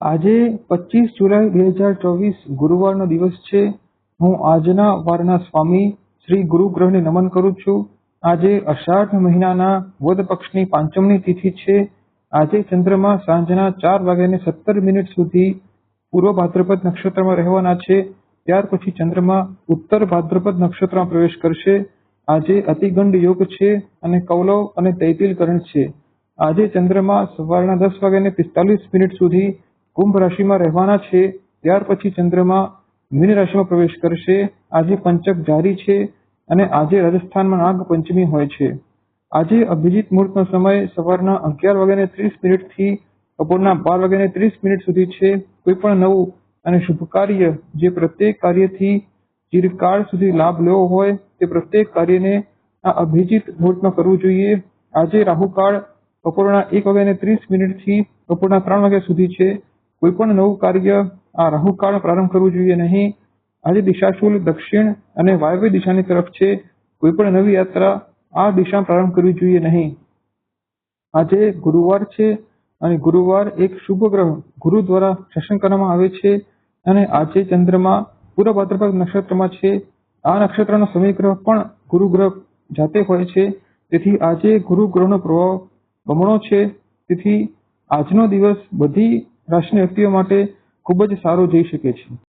આજે પચીસ જુલાઈ બે હજાર ચોવીસ ગુરુવારનો દિવસ છે. હું આજના વારના સ્વામી શ્રી ગુરુ ગ્રહને નમન કરું છું. આજે અષાઢ મહિનાના વદ પક્ષની પાંચમની તિથિ છે. આજે ચંદ્રમા સાંજના ચાર વાગ્યાને સત્તર મિનિટ સુધી પૂર્વ ભાદ્રપદ નક્ષત્રમાં રહેવાના છે. ત્યાર પછી ચંદ્રમા ઉત્તર ભાદ્રપદ નક્ષત્રમાં પ્રવેશ કરશે. આજે અતિગંડ યોગ છે અને કૌલવ અને તૈતિલ કરણ છે. આજે ચંદ્રમા સવારના દસ વાગ્યાને પિસ્તાલીસ મિનિટ સુધી કુંભ રાશિમાં રહેવાના છે, ત્યાર પછી ચંદ્રમા મીન રાશિમાં પ્રવેશ કરશે. આજે પંચક જારી છે અને આજે રાજસ્થાનમાં નાગ પંચમી હોય છે. આજે અભિજીત મુહૂર્તનો સમય સવારના અગિયાર વાગ્યાને ત્રીસ મિનિટથી બપોરના બાર વાગ્યાને ત્રીસ મિનિટ સુધી છે. કોઈ પણ નવું અને શુભ કાર્ય જે પ્રત્યેક કાર્યથી ચિરકાળ સુધી લાભ લેવો હોય તે પ્રત્યેક કાર્યને આ અભિજીત મુહૂર્તમાં કરવું જોઈએ. આજે રાહુકાળ બપોરના એક વાગ્યાને ત્રીસ મિનિટથી બપોરના ત્રણ વાગ્યા સુધી છે. કોઈ પણ નવું કાર્ય આ રાહુકાળ પ્રારંભ કરવું જોઈએ નહીં. આજે દિશાશુલ દક્ષિણ અને વાયવ્ય દિશાની તરફ છે. કોઈ પણ નવી યાત્રા આ દિશા પ્રારંભ કરવી જોઈએ નહીં. આજે ગુરુવાર છે અને ગુરુવાર એક શુભ ગ્રહ ગુરુ દ્વારા શાસન કરવામાં આવે છે અને આજે ચંદ્રમા પૂર્વ ભાદ્રપદ નક્ષત્રમાં છે. આ નક્ષત્રનો સમયગ્રહ પણ ગુરુ ગ્રહ જાતે હોય છે. તેથી આજે ગુરુ ગ્રહનો પ્રભાવ બમણો છે. તેથી આજનો દિવસ બધી રાશિના વ્યક્તિઓ માટે ખૂબ જ સારો જઈ શકે છે.